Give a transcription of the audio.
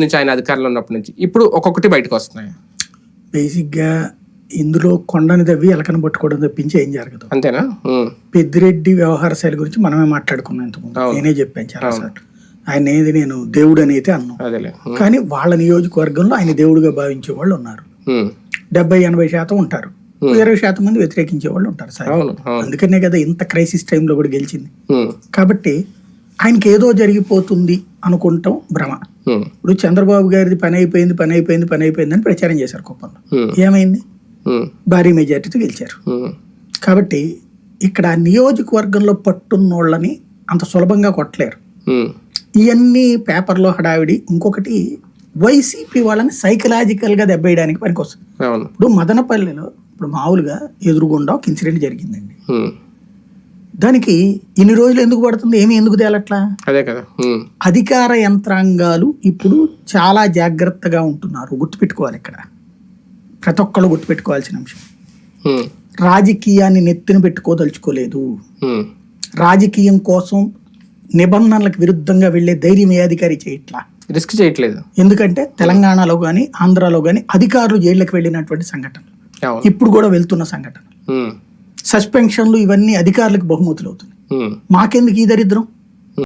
నుంచి ఆయన అధికారంలో ఉన్నప్పటి నుంచి. ఇప్పుడు ఒక్కొక్కటి బయటకు వస్తున్నాయి. బేసిక్గా ఇందులో కొండని తవ్వి ఎలకను పట్టుకోవడం తప్పించి ఏం జరగదు. అంతేనా? పెద్దిరెడ్డి వ్యవహార శైలి గురించి మనమే మాట్లాడుకున్నాం ఇంతకుముందు. నేనే చెప్పాను చాలా సార్లు. ఆయన ఏది నేను దేవుడు అని అయితే అన్నాం. అదేలే. ఉమ్, కానీ వాళ్ళ నియోజకవర్గంలో ఆయన దేవుడిగా భావించే వాళ్ళు ఉన్నారు. డెబ్బై ఎనభై శాతం ఉంటారు. ఇరవై శాతం మంది వ్యతిరేకించే వాళ్ళు ఉంటారు సార్. అందుకనే కదా ఇంత క్రైసిస్ టైంలో కూడా గెలిచింది. కాబట్టి ఆయనకి ఏదో జరిగిపోతుంది అనుకుంటాం భ్రమ. ఇప్పుడు చంద్రబాబు గారిది పని అయిపోయింది పని అయిపోయింది పని అయిపోయింది అని ప్రచారం చేశారు కుప్పంలో. ఉమ్, ఏమైంది? ఉమ్, భారీ మెజార్టీతో గెలిచారు. కాబట్టి ఇక్కడ నియోజకవర్గంలో పట్టున్నోళ్ళని అంత సులభంగా కొట్టలేరు. ఇవన్నీ పేపర్లో హడావిడి. ఇంకొకటి వైసీపీ వాళ్ళని సైకలాజికల్గా దెబ్బేయడానికి పనికొస్తుంది. ఇప్పుడు మదనపల్లిలో ఇప్పుడు మామూలుగా ఎదురుగుండా ఒక ఇన్సిడెంట్ జరిగిందండి. దానికి ఇన్ని రోజులు ఎందుకు పడుతుంది? ఏమి ఎందుకు తేలట్లా? అదే కదా. అధికార యంత్రాంగాలు ఇప్పుడు చాలా జాగ్రత్తగా ఉంటున్నారు. గుర్తుపెట్టుకోవాలి ఇక్కడ. ప్రతి ఒక్కళ్ళు గుర్తుపెట్టుకోవాల్సిన అంశం. రాజకీయాన్ని నెత్తిన పెట్టుకోదలుచుకోలేదు. రాజకీయం కోసం నిబంధనలకు విరుద్ధంగా వెళ్ళే ధైర్యం ఏ అధికారి చేయట్లా? రిస్క్ చేయట్లేదు. ఎందుకంటే తెలంగాణలో కానీ ఆంధ్రాలో కానీ అధికారులు జైళ్ళకి వెళ్ళినటువంటి సంఘటన అవును. ఇప్పుడు కూడా వెళ్తున్న సంఘటన ఉమ్, సస్పెన్షన్లు ఇవన్నీ అధికారులకు బహుమతులు అవుతున్నాయి మాకెందుకు ఈ దరిద్రం?